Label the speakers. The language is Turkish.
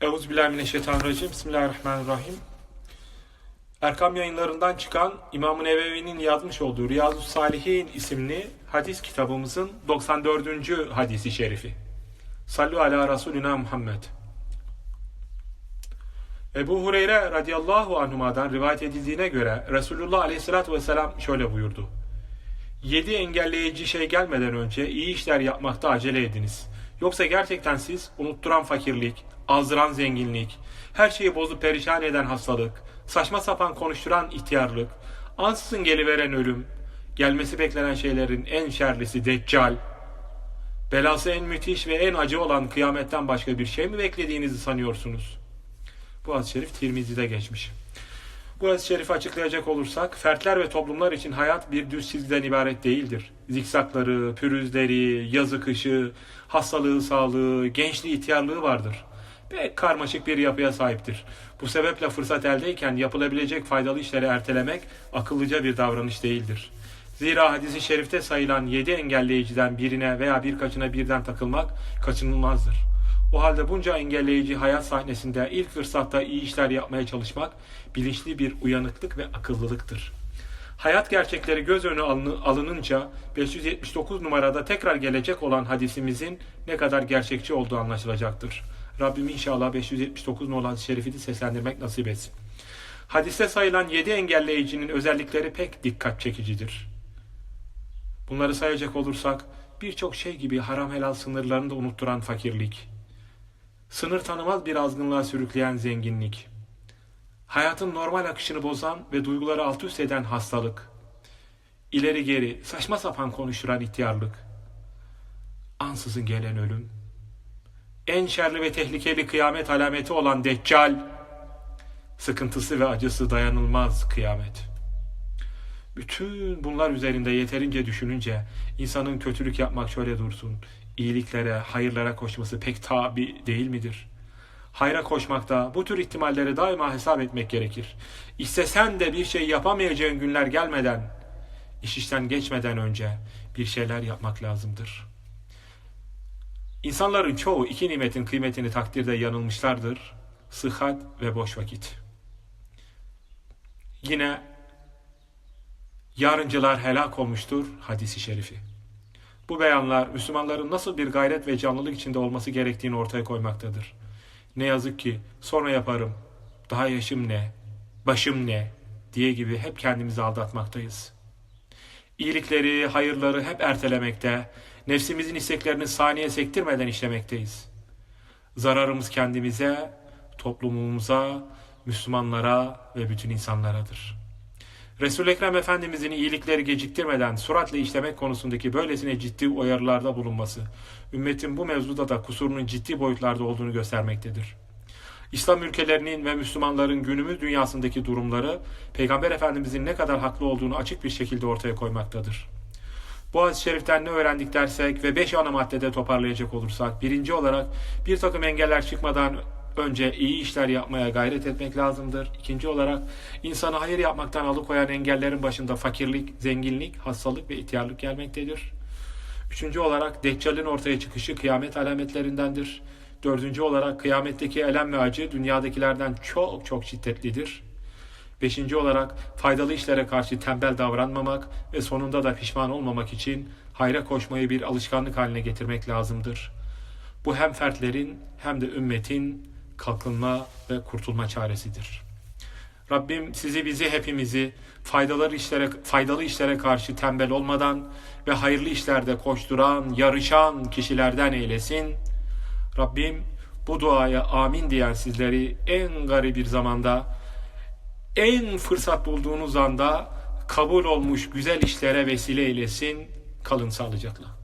Speaker 1: Euzubillahimineşşeytanirracim. Bismillahirrahmanirrahim. Erkam yayınlarından çıkan İmam-ı Nevevi'nin yazmış olduğu Riyazu Salihin isimli hadis kitabımızın 94. hadisi şerifi. Sallu ala Resulina Muhammed. Ebu Hureyre radıyallahu anhuma'dan rivayet edildiğine göre Resulullah aleyhissalatü vesselam şöyle buyurdu. Yedi engelleyici şey gelmeden önce iyi işler yapmakta acele ediniz. Yoksa gerçekten siz unutturan fakirlik, azdıran zenginlik, her şeyi bozup perişan eden hastalık, saçma sapan konuşturan ihtiyarlık, ansızın geliveren ölüm, gelmesi beklenen şeylerin en şerlisi deccal, belası en müthiş ve en acı olan kıyametten başka bir şey mi beklediğinizi sanıyorsunuz? Bu hadis-i şerif Tirmizi'de geçmiş. Bu hadis-i şerifi açıklayacak olursak, fertler ve toplumlar için hayat bir düz çizgiden ibaret değildir. Zikzakları, pürüzleri, yazı kışı, hastalığı, sağlığı, gençliği, ihtiyarlığı vardır. Pek karmaşık bir yapıya sahiptir. Bu sebeple fırsat eldeyken yapılabilecek faydalı işleri ertelemek akıllıca bir davranış değildir. Zira hadisi şerifte sayılan yedi engelleyiciden birine veya birkaçına birden takılmak kaçınılmazdır. O halde bunca engelleyici hayat sahnesinde ilk fırsatta iyi işler yapmaya çalışmak bilinçli bir uyanıklık ve akıllılıktır. Hayat gerçekleri göz önüne alını- alınınca 579 numarada tekrar gelecek olan hadisimizin ne kadar gerçekçi olduğu anlaşılacaktır. Rabbim inşallah 579 nolu hadis-i şerifi de seslendirmek nasip etsin. Hadiste sayılan 7 engelleyicinin özellikleri pek dikkat çekicidir. Bunları sayacak olursak birçok şey gibi haram helal sınırlarını da unutturan fakirlik, sınır tanımaz bir azgınlığa sürükleyen zenginlik, hayatın normal akışını bozan ve duyguları alt üst eden hastalık, ileri geri saçma sapan konuşturan ihtiyarlık, ansızın gelen ölüm, en şerli ve tehlikeli kıyamet alameti olan deccal, sıkıntısı ve acısı dayanılmaz kıyamet. Bütün bunlar üzerinde yeterince düşününce insanın kötülük yapmak şöyle dursun, iyiliklere, hayırlara koşması pek tabi değil midir? Hayra koşmakta bu tür ihtimalleri daima hesap etmek gerekir. İstesen de bir şey yapamayacağın günler gelmeden, iş işten geçmeden önce bir şeyler yapmak lazımdır. İnsanların çoğu iki nimetin kıymetini takdirde yanılmışlardır. Sıhhat ve boş vakit. Yine yarıncılar helak olmuştur hadisi şerifi. Bu beyanlar Müslümanların nasıl bir gayret ve canlılık içinde olması gerektiğini ortaya koymaktadır. Ne yazık ki sonra yaparım, daha yaşım ne, başım ne diye gibi hep kendimizi aldatmaktayız. İyilikleri, hayırları hep ertelemekte, nefsimizin isteklerini saniye sektirmeden işlemekteyiz. Zararımız kendimize, toplumumuza, Müslümanlara ve bütün insanlaradır.'' Resul-i Ekrem Efendimizin iyilikleri geciktirmeden suratla işlemek konusundaki böylesine ciddi uyarılarda bulunması, ümmetin bu mevzuda da kusurunun ciddi boyutlarda olduğunu göstermektedir. İslam ülkelerinin ve Müslümanların günümüz dünyasındaki durumları, Peygamber Efendimizin ne kadar haklı olduğunu açık bir şekilde ortaya koymaktadır. Bu hadis-i şeriften ne öğrendik dersek ve beş ana maddede toparlayacak olursak, birinci olarak bir takım engeller çıkmadan önce iyi işler yapmaya gayret etmek lazımdır. İkinci olarak insanı hayır yapmaktan alıkoyan engellerin başında fakirlik, zenginlik, hastalık ve ihtiyarlık gelmektedir. Üçüncü olarak Deccal'in ortaya çıkışı kıyamet alametlerindendir. Dördüncü olarak kıyametteki elem ve acı dünyadakilerden çok çok şiddetlidir. Beşinci olarak faydalı işlere karşı tembel davranmamak ve sonunda da pişman olmamak için hayra koşmayı bir alışkanlık haline getirmek lazımdır. Bu hem fertlerin hem de ümmetin kalkınma ve kurtulma çaresidir. Rabbim sizi bizi hepimizi faydalı işlere faydalı işlere karşı tembel olmadan ve hayırlı işlerde koşturan, yarışan kişilerden eylesin. Rabbim bu duaya amin diyen sizleri en garip bir zamanda en fırsat bulduğunuz anda kabul olmuş güzel işlere vesile eylesin. Kalın sağlıcakla.